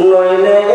নইলে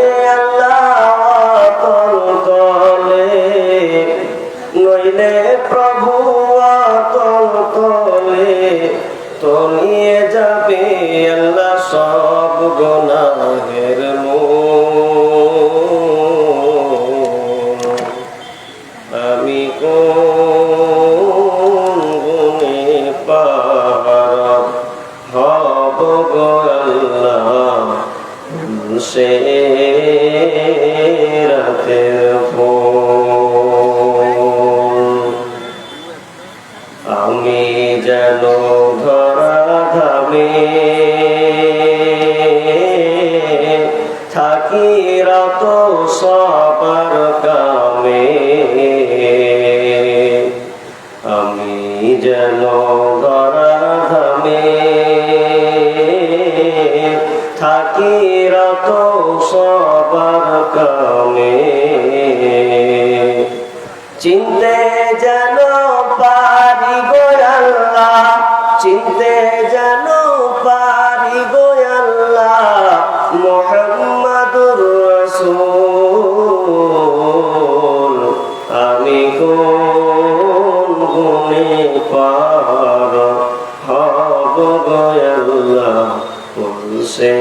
সে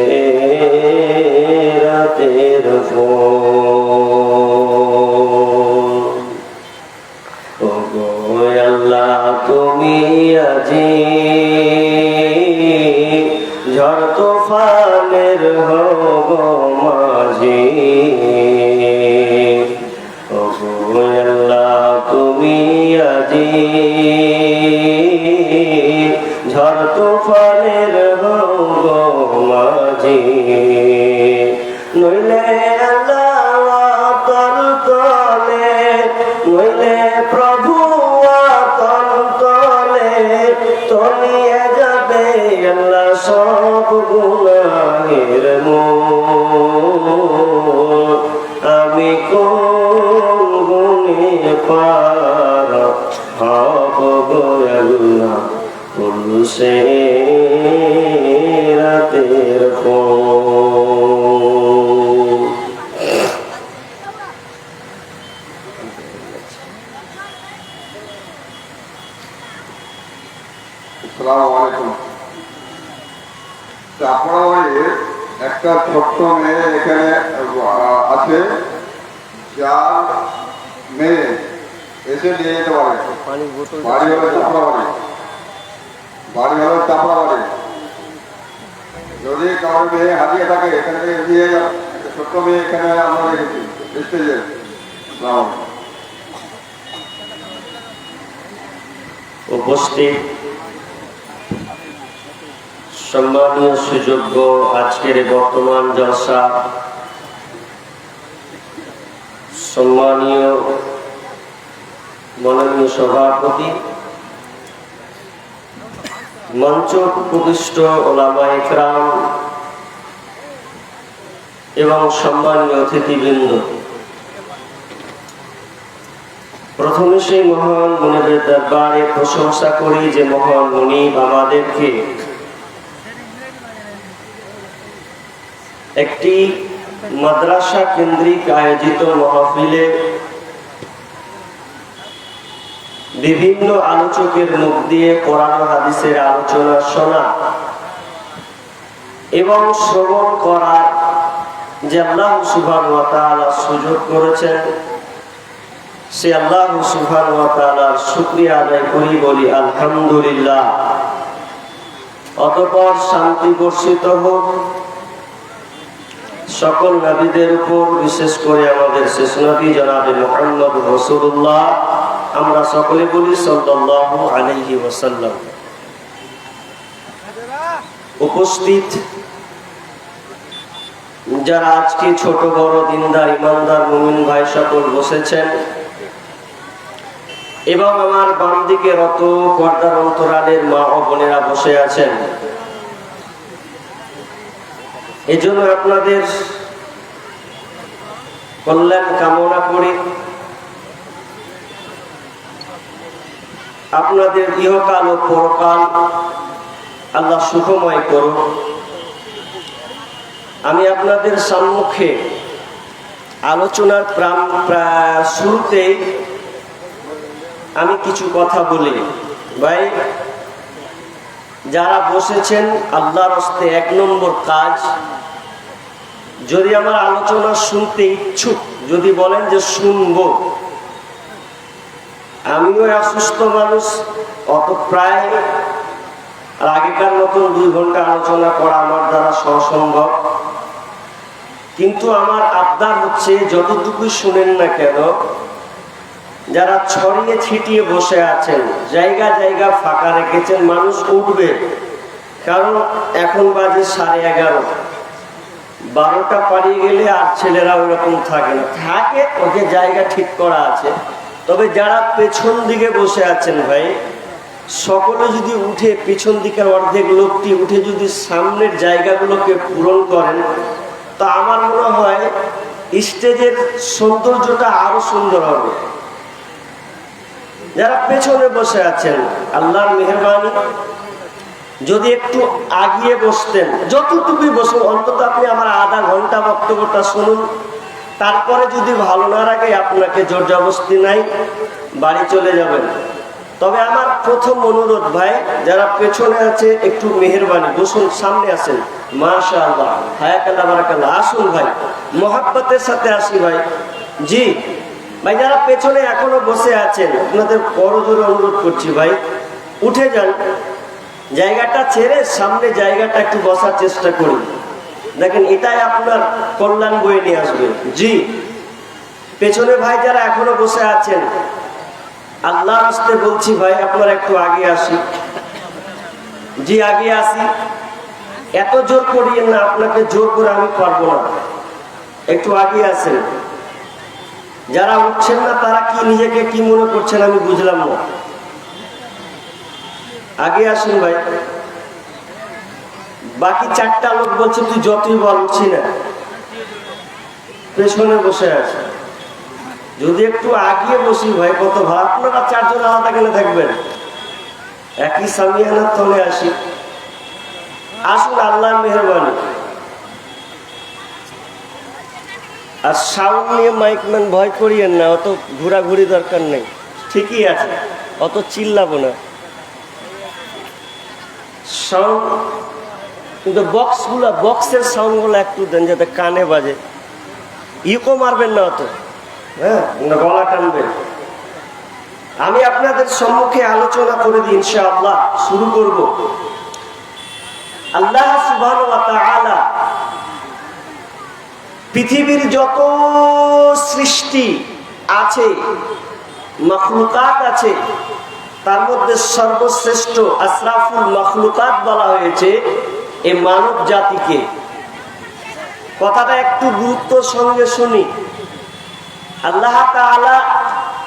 রাতের ফোন তলিয়ে যাবে আল্লাহ সব গুণাহের মূল। আমি কোন গুণে পার হব গো আল্লাহ? পুরুষে রাতের ফোন আসসালামু আলাইকুম তা আপনারা বাড়ির একটা ছোট্ট মেয়ে এখানে আহ, আছে যার মেয়ে এসে নিয়ে যেতে পারে পানির বোতল বাড়ি হলো চাপড়া বাড়ি। বাড়ি হলো চাপড়া বাড়ি। যদি কারোর মেয়ে হারিয়ে থাকে এখানে দিয়ে ছোট্ট মেয়ে এখানে আমরা রেখেছি। স্টেজে আসসালামু উপস্থিত। সম্মানীয় সুযোগ্য আজকের বর্তমান জলসা। সম্মানীয় মাননীয় সভাপতি, মঞ্চ উপবিষ্ট ওলামা ইকরাম এবং সম্মানীয় অতিথিবৃন্দ। প্রথমে সেই মহান মনিবের দরবারে প্রশংসা করি যে মহান মনিব আমাদেরকে একটি মাদ্রাসা কেন্দ্রিক আয়োজিত মহফিলে বিভিন্ন আলোচকের মুখ দিয়ে কোরআন হাদিসের আলোচনা শোনা এবং শ্রবণ করার যে আল্লাহ তাআলা সুযোগ করেছেন, সে আল্লাহ তাআলার শুকরিয়া আদায় করি, বলি আলহামদুলিল্লাহ। অতঃপর শান্তি বর্ষিত হোক। সকল নবীদের উপর, বিশেষ করে আমাদের শেষ নবী জনাবে মুহাম্মদ রাসূলুল্লাহ আমরা সকলে বলি সাল্লাল্লাহু আলাইহি ওয়াসাল্লাম। উপস্থিত যারা আজকে ছোট বড় দিনদার, ইমানদার, মুমিন ভাই সকল বসেছেন, এবং আমার বাম দিকে রত পর্দার অন্তরালের মা ও বোনেরা বসে আছেন। এজন্য আপনাদের কল্যাণ কামনা করি। আপনাদের ইহকাল ও পরকাল আল্লাহ সুখময় করুন আমি আপনাদের সম্মুখে আলোচনার প্রাণ প্রা- শুরুতে আমি কিছু কথা বলি। ভাই, যারা বসেছেন আল্লাহর হস্তে এক নম্বর কাজ, যদি আমার আলোচনা শুনতে ইচ্ছুক, যদি বলেন যে শুনব আমিও অসুস্থ মানুষ অত প্রায় আর আগেকার মতন দুই ঘণ্টা আলোচনা করা আমার দ্বারা অসম্ভব কিন্তু আমার আবদার হচ্ছে যতটুকু শুনেন না কেন, যারা ছড়িয়ে ছিটিয়ে বসে আছেন, জায়গা জায়গা ফাঁকা রেখেছেন, মানুষ উঠবে। কারণ এখন বাজে সাড়ে এগারো। বারোটা পারিয়ে গেলে আর ছেলেরা ওরকম থাকে না। থাকে, ওকে জায়গা ঠিক করা আছে। তবে যারা পেছন দিকে বসে আছেন ভাই, সকলে যদি উঠে পেছন দিকের অর্ধেক লোকটি উঠে যদি সামনের জায়গাগুলোকে পূরণ করেন, তা আমার মনে হয় স্টেজের সৌন্দর্যটা আরও সুন্দর হবে। যারা পেছনে বসে আছেন, আল্লাহর মেহরবানি, যদি একটু আগিয়ে বসতেন, যতটুকুই বসুন, অন্তত আপনি আমার আধা ঘণ্টা বক্তব্যটা শুনুন। তারপরে যদি ভালো না লাগে, আপনাকে জোর জবস্তি নাই, বাড়ি চলে যাবেন। তবে আমার প্রথম অনুরোধ ভাই, যারা পেছনে আছে, একটু মেহরবানি, বসুন, সামনে আসেন। মাশা আল্লাহ হায়াকাল্লাহ, বারাকাল্লাহ। আসুন ভাই, মহাব্বতের সাথে আসি ভাই। জি, ভাই, যারা পেছনে এখনও বসে আছেন, আপনাদের বড় জোরে অনুরোধ করছি ভাই, উঠে যান। জায়গাটা ছেড়ে সামনে জায়গাটা একটু বসার চেষ্টা করুন। দেখেন, এটাই আপনার কল্যাণ বয়ে নিয়ে আসবে। জি। পেছনে ভাই যারা এখনও বসে আছেন আল্লাহ আসতে বলছি ভাই, আপনারা একটু আগে আসি। জি, আগে আসি। এত জোর করিয়েন না, আপনাকে জোর করে আমি পারব না। একটু আগে আসেন। যারা উঠছেন না, তারা কি নিজেকে কি মনে করছেন আমি বুঝলাম না। আগে আসুন ভাই। বাকি চারটা লোক বলছে, তুই যতই বল, উঠছি না। পেছনে বসে আছে। যদি একটু আগিয়ে বসি, ভাই, কত ভালো, আপনারা চারজন আলাদা কেন থাকবেন। একই সামিয়ানার তলে আসি। আসুন আল্লাহ মেহরবানি। আর সাউন্ড নিয়ে মাইক মাইকম্যান ভয় করিয়েন না, অত ঘোরাঘুরি দরকার নেই। ঠিকই আছে, অত চিল্লাবো না। সাউন্ড কিন্তু বক্সগুলো, বক্সের সাউন্ডগুলো একটু দেন যাতে কানে বাজে। ইকো মারবেন না অত। হ্যাঁ? গলা টানবেন। আমি আপনাদের সম্মুখে আলোচনা করে দিই, ইনশাআল্লাহ। শুরু করব। আল্লাহ সুবহানাহু ওয়া তাআলা পৃথিবীর যত সৃষ্টি আছে, মখলুকাত আছে, তার মধ্যে সর্বশ্রেষ্ঠ আশরাফুল মখলুকাত বলা হয়েছে। এ মানব জাতিকে। কথাটা একটু গুরুত্বর সঙ্গে শুনি। আল্লাহ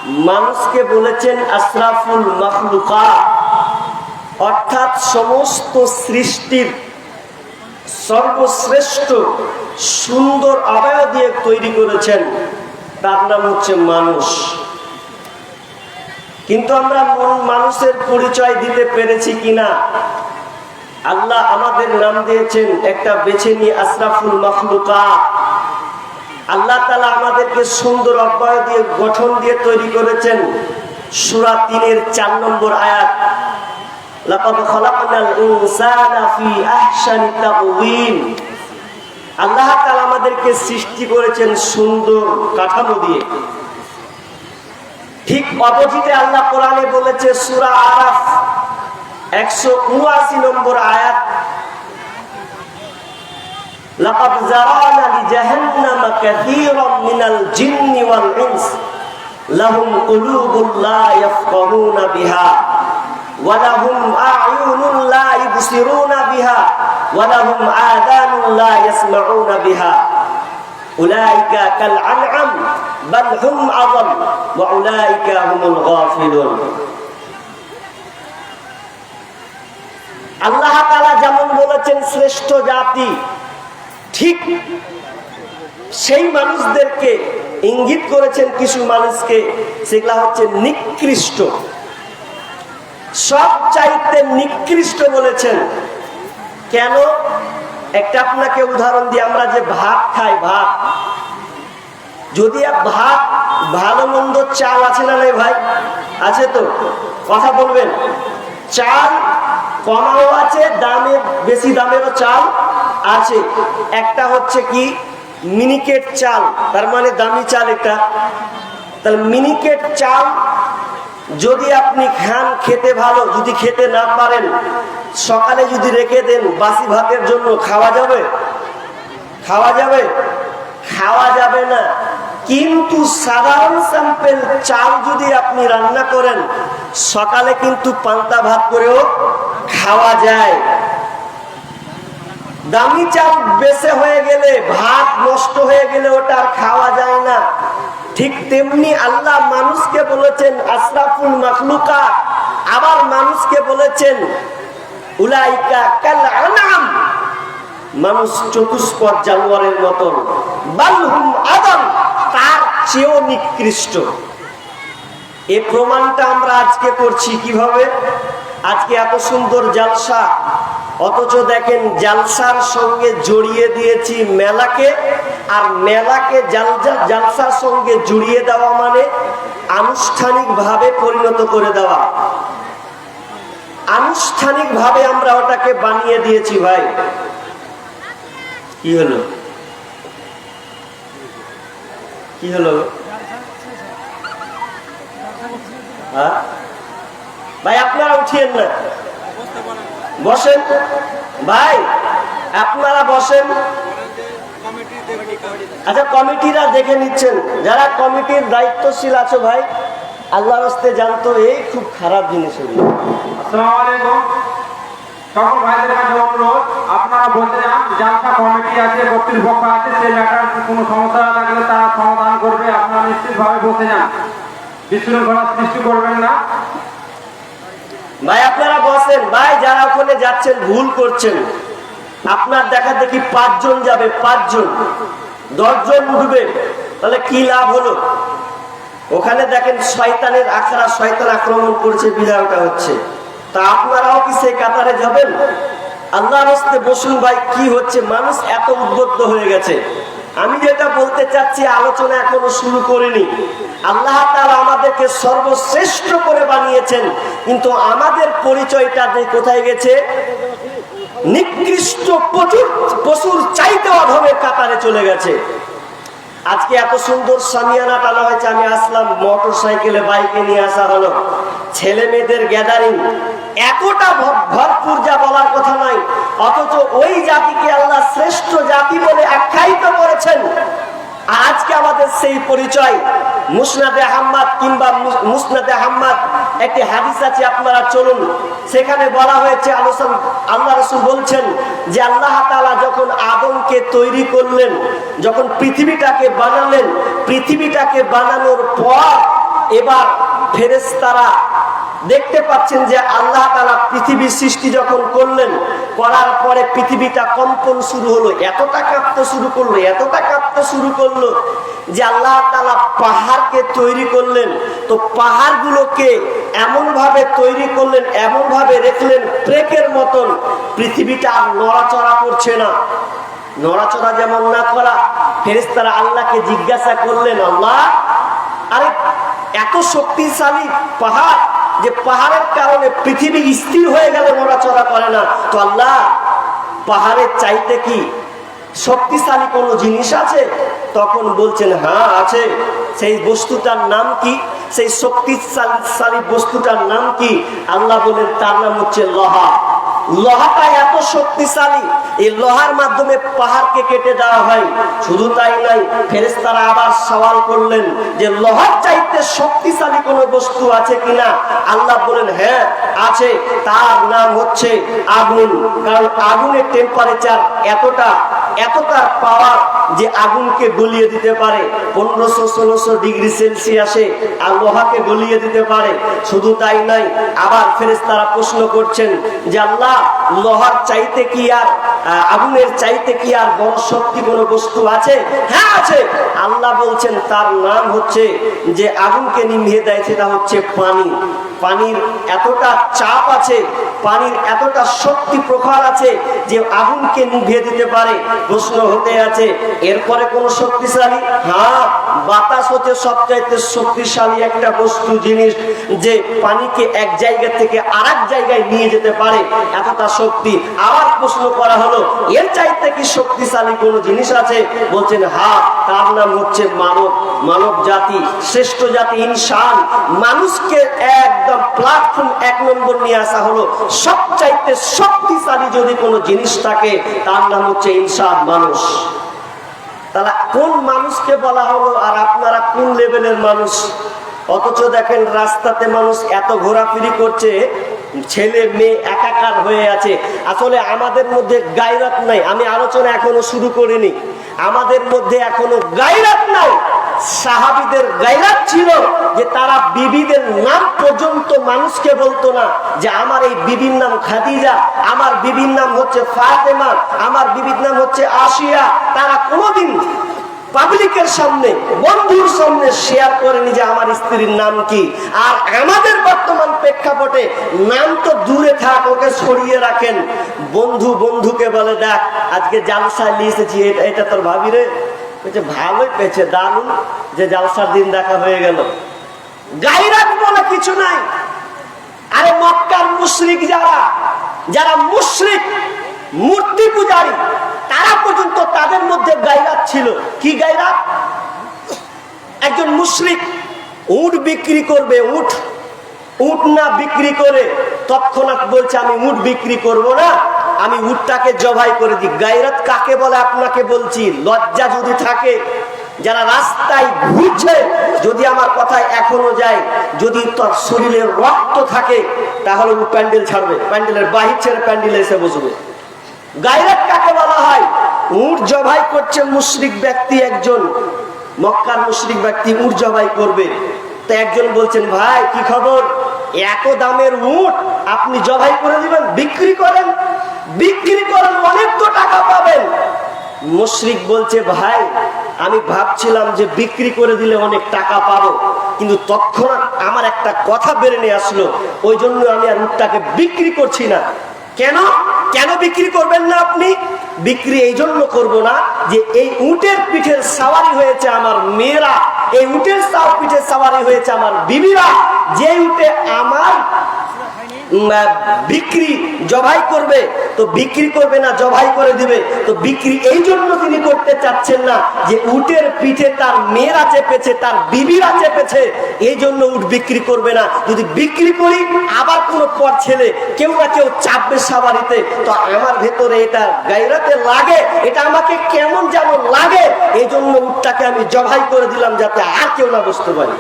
মানুষকে বলেছেন, আশরাফুল মখলুকাত অর্থাৎ সমস্ত সৃষ্টির সর্বশ্রেষ্ঠ সুন্দর আবায় দিয়ে তৈরি করেছেন। তার নাম হচ্ছে মানুষ। কিন্তু আমরা মন- মানুষের পরিচয় দিতে পেরেছি কিনা? আল্লাহ আমাদের নাম দিয়েছেন একটা বেছে নিয়ে আশরাফুল মখলুকা। আল্লাহ তালা আমাদেরকে সুন্দর অব্যয় দিয়ে, গঠন দিয়ে তৈরি করেছেন। সুরা তিনের চার নম্বর আয়াত। আল্লাহ আমাদেরকে সৃষ্টি করেছেন সুন্দর কাঠামো দিয়ে। ঠিক আল্লাহ কোরআনে বলেছে, সূরা আরাফ। 179 নম্বর আয়াত লাকাদ জারানা লিজাহান্নামা কাসীরাম মিনাল জিন্নি ওয়াল ইনস লাহুম কুলুবুন লা ইয়াফকাহুনা বিহা ولهم أعين لا يبصرون بها ولهم آذان لا يسمعون بها أولئك كالأنعام بل هم أضل وأولئك هم الغافلون আল্লাহ তাআলা যেমন বলেছেন, শ্রেষ্ঠ জাতি, ঠিক সেই মানুষদেরকে ইঙ্গিত করেছেন কিছু মানুষকে, সেগুলা হচ্ছে নিকৃষ্ট। সব চাইতে নিকৃষ্ট বলেছেন, কেন? একটা আপনাকে উদাহরণ দিয়ে আমরা যে ভাত খাই, ভাত। যদি ভাত ভালো মন্দ চাল আছে না ভাই? আছে তো? কথা বলবেন। চাল কমাও আছে, দামে, বেশি দামেরও চাল আছে। একটা হচ্ছে কি? মিনিকেট চাল, তার মানে দামি চাল এটা। তাহলে মিনিকেট চাল যদি আপনি খান খেতে ভালো, যদি খেতে না পারেন, সকালে যদি রেখে দেন, বাসি ভাতের জন্য খাওয়া যাবে? খাওয়া যাবে? খাওয়া যাবে না। কিন্তু সাধারণ স্যাম্পেল চাল যদি আপনি রান্না করেন, সকালে কিন্তু পান্তা ভাত করেও খাওয়া যায়। দামি চাল বেসে হয়ে গেলে, ভাত নষ্ট হয়ে গেলে ওটা আর খাওয়া যায় না। ঠিক তেমনি আল্লাহ মানুষকে বলেছেন, আশরাফুল মাখলুকা। আবার মানুষকে বলেছেন, উলাইকা কাল আনাম। মানুষ চতুষ্পদ জানোয়ারের মতন। বালহুম আদম, তার চেয়েও নিকৃষ্ট। এ প্রমাণটা আমরা আজকে করছি কীভাবে? আজকে এত সুন্দর জালসা। অথচ দেখেন জালসার সঙ্গে জড়িয়ে দিয়েছি মেলাকে, আর মেলাকে জালসা জালসার সঙ্গে জড়িয়ে দেওয়া মানে আনুষ্ঠানিকভাবে পরিণত করে দেওয়া। আনুষ্ঠানিকভাবে আমরা ওটাকে বানিয়ে দিয়েছি ভাই। কি হলো? কি হলো? হ্যাঁ? ভাই, আপনারা উঠিয়েন না। বসেন। ভাই, আপনারা বসেন। আচ্ছা কমিটিরা দেখে নিচ্ছেন। যারা কমিটির দায়িত্বশীল আছো ভাই আল্লাহ রাস্তে জানতো এই খুব খারাপ জিনিস হলো। আপনারা কমিটি আছে আছে কোনো তারা সমাধান করবে, আপনারা নিশ্চিতভাবে বসে যান বিশৃঙ্খলা সৃষ্টি করবেন না। ভাই, আপনারা বসেন। ভাই, যারা ওখানে যাচ্ছেন, ভুল করছেন। আপনার দেখা দেখি পাঁচজন যাবে, পাঁচজন। দশজন উঠবে। তাহলে কি লাভ হলো? ওখানে দেখেন শয়তানের আখড়া, শয়তান আক্রমণ করছে বিদায়টা হচ্ছে। তা আপনারাও কি সেই কাতারে যাবেন? আল্লাহ বসুন ভাই, কি হচ্ছে? মানুষ এত উদ্বুদ্ধ হয়ে গেছে। আমি যেটা বলতে চাচ্ছি, আলোচনা এখনও শুরু করিনি। আল্লাহ তাআলা আমাদেরকে সর্বশ্রেষ্ঠ করে বানিয়েছেন, কিন্তু আমাদের পরিচয়টা কোথায় গেছে? নিকৃষ্ট প্রচুর পশুর চাইতে অধমের কাতারে চলে গেছে। আজকে এত সুন্দর সামিয়ানা টানা হয়েছে, আমি আসলাম মোটর সাইকেলে বাইকে নিয়ে আসা হলো। ছেলে মেয়েদের গ্যাদারিং এতটা ভরপুর যা বলার কথা নয়, অথচ ওই জাতিকে আল্লাহ শ্রেষ্ঠ জাতি বলে আখ্যায়িত করেছেন। আজকে আমাদের সেই পরিচয়, মুসনাদে আহম্মদ কিংবা মুস- মুসনাদে আহম্মদ, একটি হাদিস আছে আপনারা চলুন। সেখানে বলা হয়েছে, আলোচনা আল্লাহ রসুল বলছেন যে আল্লাহ তাআলা যখন আদমকে তৈরি করলেন, যখন পৃথিবীটাকে বানালেন, পৃথিবীটাকে বানানোর পর এবার ফেরেশতারা দেখতে পাচ্ছেন যে আল্লাহ তালা পৃথিবীর সৃষ্টি যখন করলেন, করার পরে পৃথিবীটা কম্পন শুরু হলো, এতটা কাঁপতে শুরু করল, এতটা কাঁপতে শুরু করল যে আল্লাহ তালা পাহাড়কে তৈরি করলেন। তো পাহাড়গুলোকে এমনভাবে তৈরি করলেন, এমনভাবে রেখলেন ব্রেকের মতন, পৃথিবীটা আর নড়াচড়া করছে না। নড়াচড়া যেমন না করা, ফেরেশতারা আল্লাহকে জিজ্ঞাসা করলেন, আল্লাহ, আরে, এত শক্তিশালী পাহাড় যে পাহাড়ের কারণে পৃথিবী স্থির হয়ে গেলে নড়াচড়া করে না। তো আল্লাহ, পাহাড়ের চাইতে কি শক্তিশালী কোনো জিনিস আছে? তখন বলছেন হ্যাঁ আছে। সেই বস্তুটার নাম কি? সেই শক্তিশালী বস্তুটার নাম কি? আল্লাহ বলেন, তার নাম হচ্ছে লোহা। লোহাটা এত শক্তিশালী, এই লোহার মাধ্যমে পাহাড়কে কেটে দেওয়া হয়। শুধু তাই নাই ফেরেস্তারা আবার সওয়াল করলেন যে, লোহার চাইতে শক্তিশালী কোনো বস্তু আছে কিনা? আল্লাহ বলেন হ্যাঁ আছে। তার নাম হচ্ছে আগুন। কারণ আগুনের টেম্পারেচার এতটা এতটা পাওয়ার যে আগুনকে গলিয়ে দিতে পারে, পনেরোশো, ষোলোশো ডিগ্রি সেলসিয়াসে আর লোহাকে গলিয়ে দিতে পারে, শুধু তাই নাই আবার ফেরেশতারা প্রশ্ন করছেন যে আল্লাহ, লোহার চাইতে কি আর আগুনের চাইতে কি আর বড় শক্তি কোনো বস্তু আছে? হ্যাঁ আছে। আল্লাহ বলছেন, তার নাম হচ্ছে যে আগুনকে নিভিয়ে দেয়, সেটা হচ্ছে পানি। পানির এতটা চাপ আছে, পানির এতটা শক্তি প্রখর আছে যে আগুনকে নিভিয়ে দিতে পারে। প্রশ্ন হতে আছে এরপরে কোন শক্তিশালী? হ্যাঁ বাতাস হচ্ছে সবচাইতে শক্তিশালী একটা বস্তু, জিনিস যে পানিকে এক জায়গা থেকে আর জায়গায় নিয়ে যেতে পারে এতটা শক্তি। আবার প্রশ্ন করা হলো, এর চাইতে কি শক্তিশালী কোনো জিনিস আছে? বলছেন, হা, তার নাম হচ্ছে মানব। মানব জাতি, শ্রেষ্ঠ জাতি, ইনসান। মানুষকে একদম প্ল্যাটফর্ম এক নম্বর নিয়ে আসা হলো। সবচাইতে শক্তিশালী যদি কোনো জিনিস থাকে, তার নাম হচ্ছে ইনসান, মানুষ। তাহলে কোন মানুষকে বলা হলো আর আপনারা কোন লেভেলের মানুষ? অথচ দেখেন রাস্তাতে মানুষ এত ঘোরাফেরি করছে, ছেলে মেয়ে একাকার হয়ে আছে। আসলে আমাদের মধ্যে গায়রাত নাই। আমি আলোচনা এখনও শুরু করিনি। আমাদের মধ্যে এখনও গায়রাত নাই। সাহাবিদের ছিল যে তারা বিবিদের নাম পর্যন্ত মানুষকে বলতো না যে আমার এই বিবির নাম খাদিজা, আমার বিবির নাম হচ্ছে ফাতেমা, আমার বিবির নাম হচ্ছে আশিয়া। তারা কোনোদিন পাবলিকের সামনে, বন্ধুর সামনে শেয়ার করেনি যে আমার স্ত্রীর নাম কি। আর আমাদের বর্তমান প্রেক্ষাপটে নাম তো দূরে থাক, ওকে সরিয়ে রাখেন। বন্ধু বন্ধুকে বলে, দেখ, আজকে জালসা নিয়ে এসেছি এটা তোর ভাবি রে। বলছে ভালোই পেয়েছে, দারুণ। যে জালসার দিন দেখা হয়ে গেল। গাইরাত বলে কিছু নাই। আরে মক্কার মুশরিক যারা যারা মুশরিক, মূর্তি পূজারি, তারা পর্যন্ত তাদের মধ্যে গাইরাত ছিল। কি গাইরাত? একজন মুশরিক উট বিক্রি করবে, উট। উট না বিক্রি করে তৎক্ষণাৎ বলছে, আমি উট বিক্রি করব না। আমি উটটাকে জবাই করে দিই। গাইরাত কাকে বলে আপনাকে বলছি? লজ্জা যদি থাকে, যারা রাস্তায় ঘুরছে, যদি আমার কথায় এখনও যায়, যদি তোর শরীরে রক্ত থাকে, তাহলে ও প্যান্ডেল ছাড়বে। প্যান্ডেলের বাহির ছেড়ে প্যান্ডেলে এসে বসবে। গায়রাত কাকে বলা হয়? উট জবাই করছে মুশরিক ব্যক্তি একজন। মক্কার মুশরিক ব্যক্তি উট জবাই করবে। তো একজন বলছেন, ভাই, কি খবর? এত দামের উট আপনি জবাই করে দিবেন? বিক্রি করেন বিক্রি করেন অনেক তো টাকা পাবেন। মুশরিক বলছে, ভাই, আমি ভাবছিলাম যে বিক্রি করে দিলে অনেক টাকা পাবো, কিন্তু তৎক্ষণাৎ আমার একটা কথা বেড়ে নিয়ে আসলো। ওই জন্য আমি আর উটটাকে বিক্রি করছি না। কেন? কেন বিক্রি করবেন না আপনি? বিক্রি এই জন্য করব না যে এই উটের পিঠের সাওয়ারি হয়েছে আমার মেয়েরা, এই উটের পিঠের সাওয়ারি হয়েছে আমার বিবিরা। যে উটে আমার বিক্রি জবাই করবে, তো বিক্রি করবে না, জবাই করে দিবে। তো বিক্রি এই জন্য তিনি করতে চাচ্ছেন না যে উটের পিঠে তার মেয়েরা চেপেছে, তার বিবিরা চেপেছে, এই জন্য উট বিক্রি করবে না। যদি বিক্রি করি, আবার কোনো পর ছেলে কেউ না কেউ চাপবে সাবারিতে তো আমার ভেতরে এটা গাইরাতে লাগে, এটা আমাকে কেমন যেন লাগে, এই জন্য উটটাকে আমি জবাই করে দিলাম যাতে আর কেউ না বুঝতে পারি।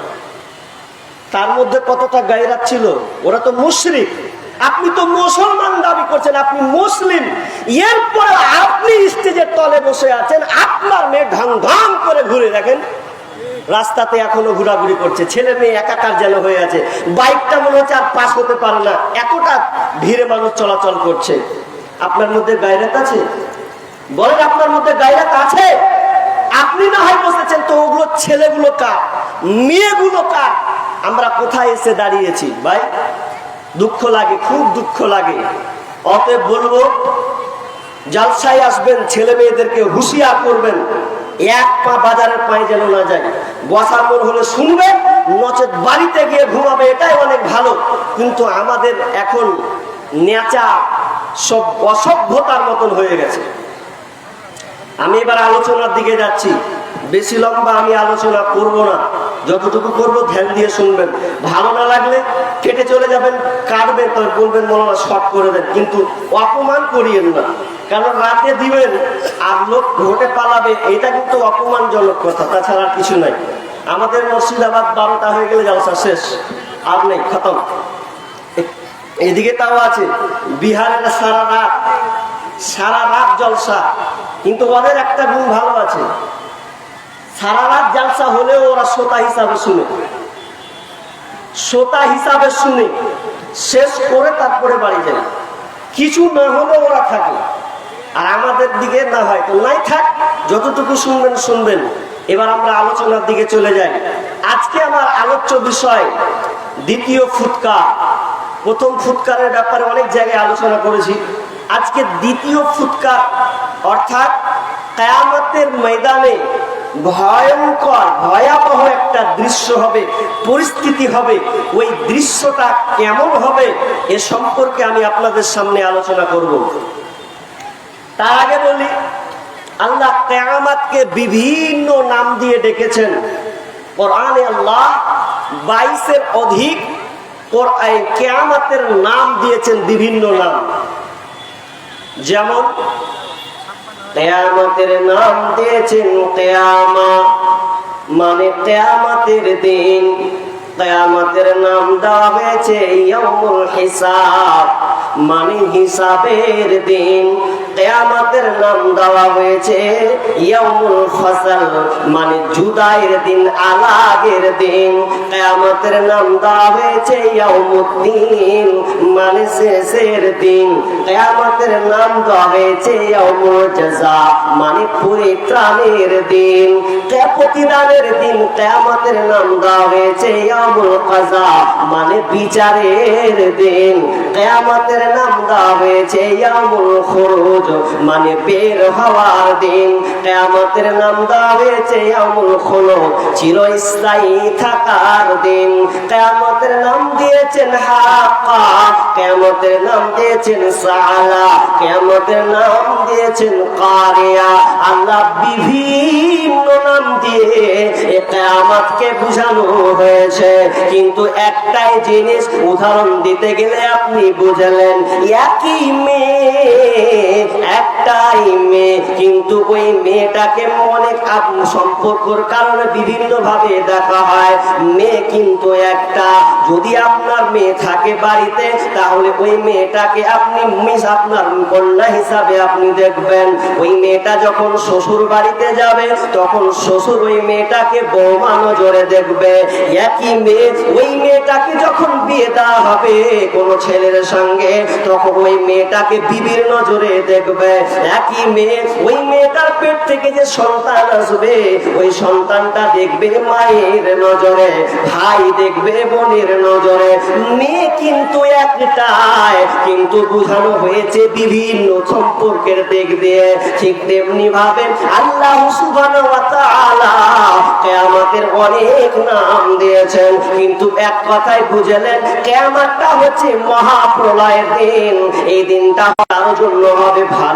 তার মধ্যে কতটা গায়রাত ছিল? ওরা তো মুশরিক। আপনি তো মুসলমান দাবি করছেন, আপনি মুসলিম। এরপর আপনি স্টেজের তলে বসে আছেন, আপনার মেয়ে ঢং ঢং করে ঘুরে দেখেন। রাস্তাতে এখনও ঘোরাঘুরি করছে, ছেলে মেয়ে একাকার যেন হয়ে আছে। বাইকটা মনে হচ্ছে আর পাস হতে পারে না। এতটা ভিড়ে মানুষ চলাচল করছে। আপনার মধ্যে গায়রাত আছে? বলেন, আপনার মধ্যে গায়রাত আছে? আপনি না হয় বসেছেন, তো ওগুলো ছেলেগুলো কার? মেয়েগুলো কার? আমরা কোথায় এসে দাঁড়িয়েছি? ভাই, দুঃখ লাগে, খুব দুঃখ লাগে। অতএব বলব, জালসায় আসবেন, ছেলে মেয়েদেরকে হুঁশিয়ার করবেন, এক পা বাজারের পায়ে যেন না যায় বসার মন হলে শুনবেন নচেত বাড়িতে গিয়ে ঘুমাবে, এটাই অনেক ভালো। কিন্তু আমাদের এখন নেচা সব অসভ্যতার মতন হয়ে গেছে। আমি এবার আলোচনার দিকে যাচ্ছি। বেশি লম্বা আমি আলোচনা করব না। যতটুকু করব ধ্যান দিয়ে শুনবেন। ভালো না লাগলে কেটে চলে যাবেন কাটবেন তবে বলবেন মনে শর্ট করে দেন। কিন্তু অপমান করিয়েন না। কারণ রাতে দিবেন আর লোক ঘটে পালাবে, এটা কিন্তু অপমানজনক কথা, তাছাড়া আর কিছু নাই। আমাদের মুর্শিদাবাদ বারোটা হয়ে গেলে জলসা শেষ, আর নেই, খতম। এদিকে তাও আছে, বিহারের সারা রাত সারা রাত জলসা। কিন্তু ওদের একটা গুণ ভালো আছে সারা রাত জালসা হলেও ওরা শ্রোতা হিসাবে শুনে। শ্রোতা হিসাবে শুনে, শেষ করে তারপরে বাড়ি যায়। কিছু না হলেও ওরা থাকে। আর আমাদের দিকে না হয় তো নাই থাক, যতটুকু শুনবেন শুনবেন। এবার আমরা আলোচনার দিকে চলে যাই। আজকে আমার আলোচ্য বিষয় দ্বিতীয় ফুৎকার প্রথম ফুৎকারের ব্যাপারে অনেক জায়গায় আলোচনা করেছি। আজকে দ্বিতীয় ফুৎকার অর্থাৎ কেয়ামতের ময়দানে ভয়ঙ্কর, ভয়াবহ একটা দৃশ্য হবে, পরিস্থিতি হবে, ওই দৃশ্যটা কেমন হবে এ সম্পর্কে আমি আপনাদের সামনে আলোচনা করব। তার আগে বলি, আল্লাহ কেয়ামাতকে বিভিন্ন নাম দিয়ে ডেকেছেন। কোরআনে আল্লাহ বাইশের অধিক কেয়ামাতের নাম দিয়েছেন বিভিন্ন নাম। যেমন কেয়ামতের নাম দিয়েছেন কেয়ামা। মানে কেয়ামতের দিন। কেয়ামতের নাম দেওয়া হয়েছে হিসাব। মানে হিসাবের দিন। কেয়ামতের নাম দেওয়া হয়েছে ইয়ামুল ফসল মানে জুদাইয়ের দিন, আলাগের দিন। কেয়ামতের নাম দেওয়া হয়েছে ইয়ামুদ্দিন মানে শেষের দিন। কেয়ামতের নাম দেওয়া হয়েছে ইয়ামুল জাযা মানে পরিত্রাণের দিন। প্রতিদানের দিন কেয়ামতের নাম দেওয়া হয়েছে ইয়ামুল কাজা মানে বিচারের দিন। কেয়ামতের নাম দেওয়া হয়েছে ইয়ামুল খুরুজ মানে বের হওয়ার দিন। কেয়ামতের নাম দেওয়া হয়েছে ইয়ামুল খুলুদ চিরস্থায়ী থাকার দিন। কেয়ামতের নাম দিয়েছেন হাক্কা, কেয়ামতের নাম দিয়েছেন সালা, কেয়ামতের নাম দিয়েছেন কারিয়া। আল্লাহ বিভিন্ন নাম দিয়ে এ কেয়ামতকে বুঝানো হয়েছে। কিন্তু একটাই জিনিস উদাহরণ দিতে গেলে আপনি বুঝলেন, একই মেয়ে একটাই মেয়ে, কিন্তু ওই মেয়েটাকে অনেক সম্পর্কর কারণে বিভিন্ন ভাবে দেখা হয়। মেয়ে কিন্তু একটা। যদি আপনার মেয়ে থাকে বাড়িতে, তাহলে ওই মেয়েটাকে আপনি মিস আপনার কন্যা হিসাবে আপনি দেখবেন। ওই মেয়েটা যখন শ্বশুর বাড়িতে যাবে, তখন শ্বশুর ওই মেয়েটাকে বৌমা নজরে দেখবে। একই মেয়ে, ওই মেয়েটাকে যখন বিয়ে দেওয়া হবে কোনো ছেলের সঙ্গে, তখন ওই মেয়েটাকে বিবির নজরে দেখবে, একই মেয়ে, ওই মেয়েটার পেট থেকে যে সন্তান আসবে, ওই সন্তানটা দেখবে মায়ের নজরে, ভাই দেখবে বোনের নজরে। মেয়ে কিন্তু একটাই, কিন্তু হয়েছে বিভিন্ন সম্পর্কের দিক দিয়ে। ঠিক তেমনি ভাবে আল্লাহ অনেক নাম দিয়েছেন। কিন্তু এক কথায় বুঝলেন, কিয়ামতটা হচ্ছে মহাপ্রলয়ের দিন। এই দিনটা জন্য হবে ভালো